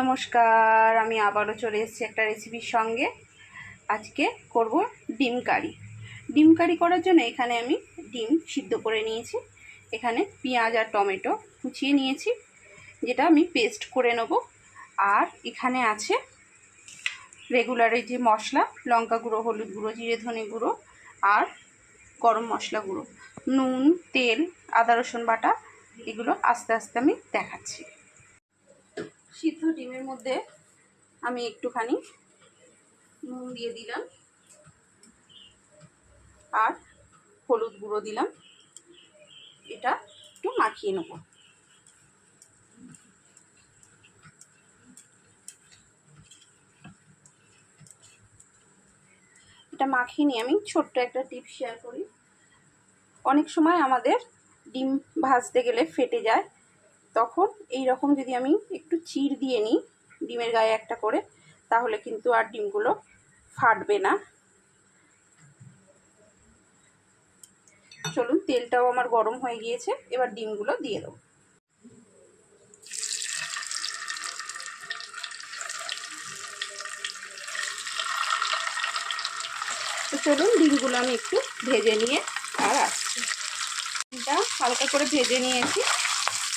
নমস্কার, আমি আবারও চলে এসেছি একটা রেসিপির সঙ্গে। আজকে করব ডিম কারি। ডিম কারি করার জন্য এখানে আমি ডিম সিদ্ধ করে নিয়েছি। এখানে পেঁয়াজ আর টমেটো কুচিয়ে নিয়েছি, যেটা আমি পেস্ট করে নেব। আর এখানে আছে রেগুলারের যে মশলা, লঙ্কা গুঁড়ো, হলুদ গুঁড়ো, জিরে, ধনে গুঁড়ো আর গরম মশলা গুঁড়ো। নুন, তেল, আদা, রসুন বাটা, এগুলো আস্তে আস্তে আমি দেখাচ্ছি। সিদ্ধ ডিমের মধ্যে আমি একটুখানি নুন দিয়ে দিলাম। আর হলুদ গুঁড়ো দিলাম। এটা একটু মাখিয়ে নেব। এটা মাখিয়ে নিয়ে আমি ছোট্ট একটা টিপ শেয়ার করি। অনেক সময় আমাদের ডিম ভাজতে গেলে ফেটে যায়। তখন এই রকম যদি আমি একটু চির দিয়ে নিই ডিমের গায়ে একটা করে, তাহলে কিন্তু আর ডিমগুলো ফাটবে না। চলুন, তেলটাও আমার গরম হয়ে গিয়েছে, এবার ডিমগুলো দিয়ে দেবো। তো চলুন, ডিমগুলো আমি একটু ভেজে নিয়ে আর আসছি। ডিমটা হালকা করে ভেজে নিয়েছি।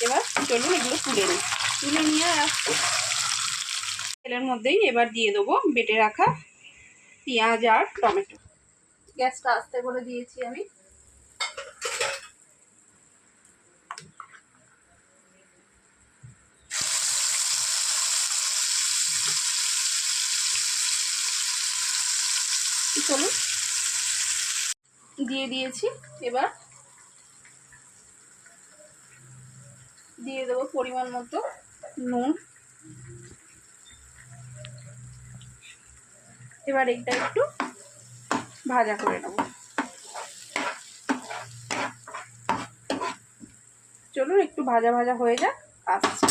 এবার চলুন এগুলো তুলে নিই। তুলে নিয়ে তেলের মধ্যেই এবার দিয়ে দেবো বেটে রাখা পেঁয়াজ আর টমেটো। গ্যাসটা আস্তে করে দিয়েছি আমি। চলুন। দিয়ে দিয়েছি এবার দিয়ে দেবো পরিমাণ মতো নুন। এবার এটা একটু ভাজা করে নেব। চলুন একটু ভাজা ভাজা হয়ে যাক, আসছে।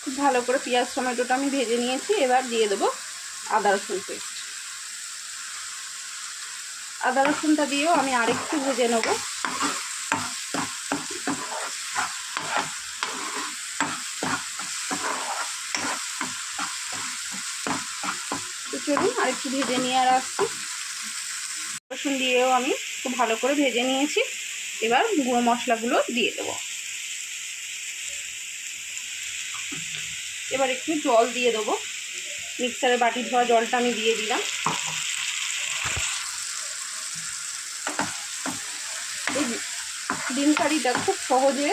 খুব ভালো করে পেঁয়াজ, টমেটোটা আমি ভেজে নিয়েছি, এবার দিয়ে দেবো আদা রসুন পেস্ট। আদা রসুনটা দিয়েও আমি আরেকটু ভেজে নেব। চলুন আরেকটু ভেজে নিয়ে আর আসছি। রসুন দিয়েও আমি খুব ভালো করে ভেজে নিয়েছি। এবার গুঁড়ো মশলাগুলো দিয়ে দেবো। এবার একটু জল দিয়ে দেবো। মিক্সারে বাটি ধোয়া জলটা আমি দিয়ে দিলাম। ডিম কারিটা খুব সহজে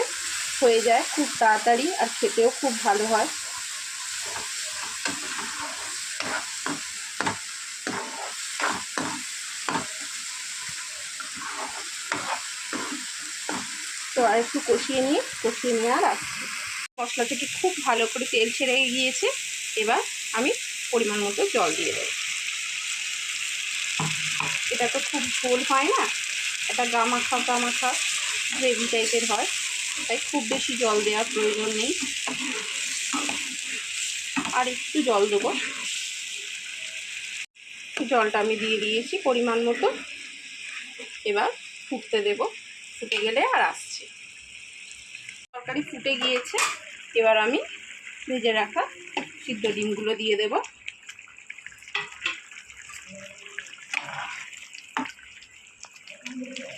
হয়ে যায়, খুব তাড়াতাড়ি আর খেতেও খুব ভালো হয়। তো আর একটু কষিয়ে নিয়ে কষিয়ে নিয়ে আর মশলা থেকে খুব ভালো করে তেল ছেড়ে গিয়েছে। এবার আমি পরিমাণ মতো জল দিয়ে দেবো। এটা তো খুব ঝোল হয় না এটা গামাখা গামাখা গ্রেভি টাইপের হয়, তাই খুব বেশি জল দেওয়ার প্রয়োজন নেই। আর একটু জল দেবো। জলটা আমি দিয়ে দিয়েছি পরিমাণ মতো। এবার ফুটতে দেব, ফুটে গেলে আর আসছি। তরকারি ফুটে গিয়েছে। এবার আমি ভেজে রাখা সিদ্ধ ডিমগুলো দিয়ে দেব।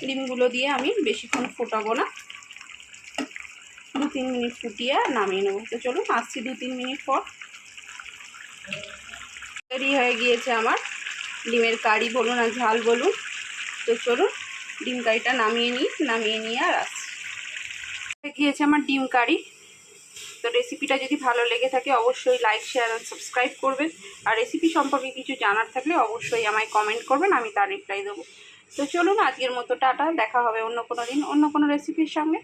ডিমগুলো দিয়ে আমি বেশিক্ষণ ফোটাবো না। দু তিন মিনিট ফুটিয়ে নামিয়ে নেব। তো চলুন, আসছি দু তিন মিনিট পর। তৈরি হয়ে গিয়েছে আমার ডিমের কারি। বলুন আর ঝাল বলুন। তো চলুন, ডিম কারিটা নামিয়ে নিই, নামিয়ে নিয়ে আর আসছি। গিয়েছে আমার ডিম কারি। তো রেসিপিটা যদি ভালো লেগে থাকে, অবশ্যই লাইক শেয়ার আর সাবস্ক্রাইব করবেন। আর রেসিপি সম্পর্কে কিছু জানার থাকলে অবশ্যই আমায় কমেন্ট করবেন, আমি তার রিপ্লাই দেবো। তো চলুন আজকের মতো টাটা, দেখা হবে অন্য কোনো দিন, অন্য কোনো রেসিপির সঙ্গে।